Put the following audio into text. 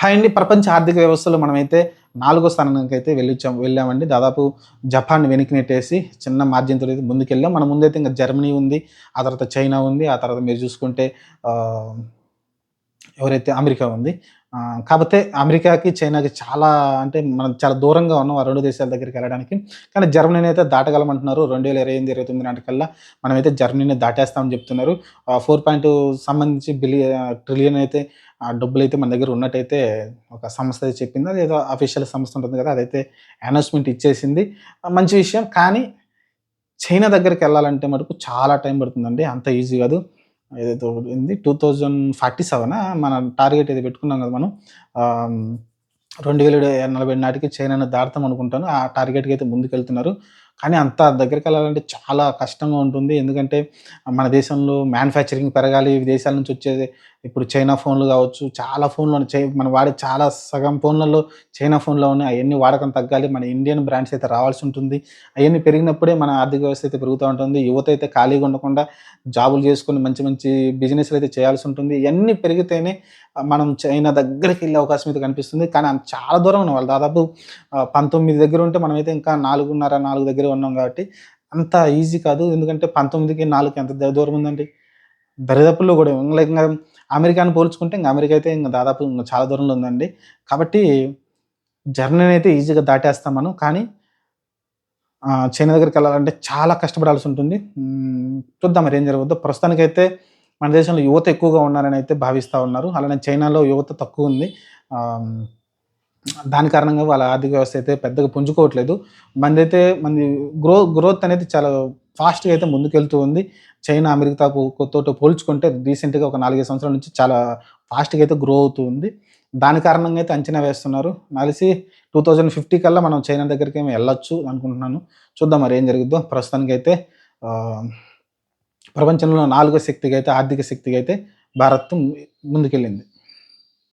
Hi అండి ప్రపంచ ఆర్థిక వ్యవస్థలో మనమైతే నాలుగో స్థానానికి అయితే వెళ్ళొచ్చాం. వెళ్ళామండి. దాదాపు జపాన్ వెనక్కి నెట్టేసి చిన్న మార్జిన్తో అయితే ముందుకెళ్ళాం. మన ముందైతే ఇంకా జర్మనీ ఉంది ఆ తర్వాత చైనా ఉంది ఆ తర్వాత మీరు చూసుకుంటే ఎవరైతే అమెరికా ఉంది కాకపోతే అమెరికాకి చైనాకి చాలా అంటే మనం చాలా దూరంగా ఉన్నాం ఆ రెండు దేశాల దగ్గరికి వెళ్ళడానికి. కానీ జర్మనీని అయితే దాటగలమంటున్నారు. రెండు వేల ఇరవై ఎనిమిది ఇరవై తొమ్మిది నాటికల్లా మనమైతే జర్మనీని దాటేస్తామని చెప్తున్నారు. ఫోర్ పాయింట్ సంబంధించి బిలియన్ ట్రిలియన్ అయితే ఆ డబ్బులు అయితే మన దగ్గర ఉన్నట్టయితే ఒక సంస్థ అయితే చెప్పింది. అది ఏదో అఫీషియల్ సంస్థ ఉంటుంది కదా అదైతే అనౌన్స్మెంట్ ఇచ్చేసింది. మంచి విషయం. కానీ చైనా దగ్గరికి వెళ్ళాలంటే మటుకు చాలా టైం పడుతుందండి. అంత ఈజీ కాదు. ఏదైతే ఉంది టూ థౌజండ్ ఫార్టీ సెవెన్ మన టార్గెట్ ఏది పెట్టుకున్నాం కదా మనం రెండు వేల నలభై నాటికి చైనాను దాడతాం అనుకుంటాను. ఆ టార్గెట్కి అయితే ముందుకెళ్తున్నారు. కానీ అంత దగ్గరికి వెళ్ళాలంటే చాలా కష్టంగా ఉంటుంది. ఎందుకంటే మన దేశంలో మ్యానుఫ్యాక్చరింగ్ పెరగాలి. విదేశాల నుంచి వచ్చేది ఇప్పుడు చైనా ఫోన్లు కావచ్చు చాలా ఫోన్లు మనం వాడే చాలా సగం ఫోన్లలో చైనా ఫోన్లో ఉన్నాయి. అవన్నీ వాడకం తగ్గాలి. మన ఇండియన్ బ్రాండ్స్ అయితే రావాల్సి ఉంటుంది. అవన్నీ పెరిగినప్పుడే మన ఆర్థిక వ్యవస్థ అయితే పెరుగుతూ ఉంటుంది. యువత అయితే ఖాళీగా ఉండకుండా జాబులు చేసుకొని మంచి మంచి బిజినెస్లు అయితే చేయాల్సి ఉంటుంది. ఇవన్నీ పెరిగితేనే మనం చైనా దగ్గరికి వెళ్ళే అవకాశం అయితే కనిపిస్తుంది. కానీ చాలా దూరం ఉన్న. వాళ్ళు దాదాపు పంతొమ్మిది దగ్గర ఉంటే మనమైతే ఇంకా నాలుగున్నర నాలుగు దగ్గర ఉన్నాం కాబట్టి అంత ఈజీ కాదు. ఎందుకంటే పంతొమ్మిదికి నాలుగుకి ఎంత దూరం ఉందండి? దరిదాపుల్లో కూడా లైక్ ఇంకా అమెరికాని పోల్చుకుంటే ఇంకా అమెరికా అయితే ఇంకా దాదాపు ఇంకా చాలా దూరంలో ఉందండి. కాబట్టి జర్మనీ అయితే ఈజీగా దాటేస్తాం మనం. కానీ చైనా దగ్గరికి వెళ్ళాలంటే చాలా కష్టపడాల్సి ఉంటుంది. చూద్దాం మరి ఏం జరగద్దు ప్రస్తుతానికైతే మన దేశంలో యువత ఎక్కువగా ఉన్నారని అయితే భావిస్తూ ఉన్నారు. అలానే చైనాలో యువత తక్కువ ఉంది. దాని కారణంగా వాళ్ళ ఆర్థిక వ్యవస్థ అయితే పెద్దగా పుంజుకోవట్లేదు. మనదైతే మంది గ్రో గ్రోత్ అనేది చాలా ఫాస్ట్గా అయితే ముందుకెళ్తూ ఉంది. చైనా అమెరికా తోటి పోల్చుకుంటే రీసెంట్గా ఒక నాలుగైదు సంవత్సరాల నుంచి చాలా ఫాస్ట్గా అయితే గ్రో అవుతూ ఉంది. దాని కారణంగా అయితే అంచనా వేస్తున్నారు. కలిసి టూ థౌజండ్ ఫిఫ్టీ కల్లా మనం చైనా దగ్గరికి ఏమి వెళ్ళొచ్చు అనుకుంటున్నాను. చూద్దాం మరి ఏం జరుగుద్దో. ప్రస్తుతానికి అయితే ప్రపంచంలో నాలుగో శక్తిగా అయితే ఆర్థిక శక్తిగా అయితే భారత్ ముందుకెళ్ళింది.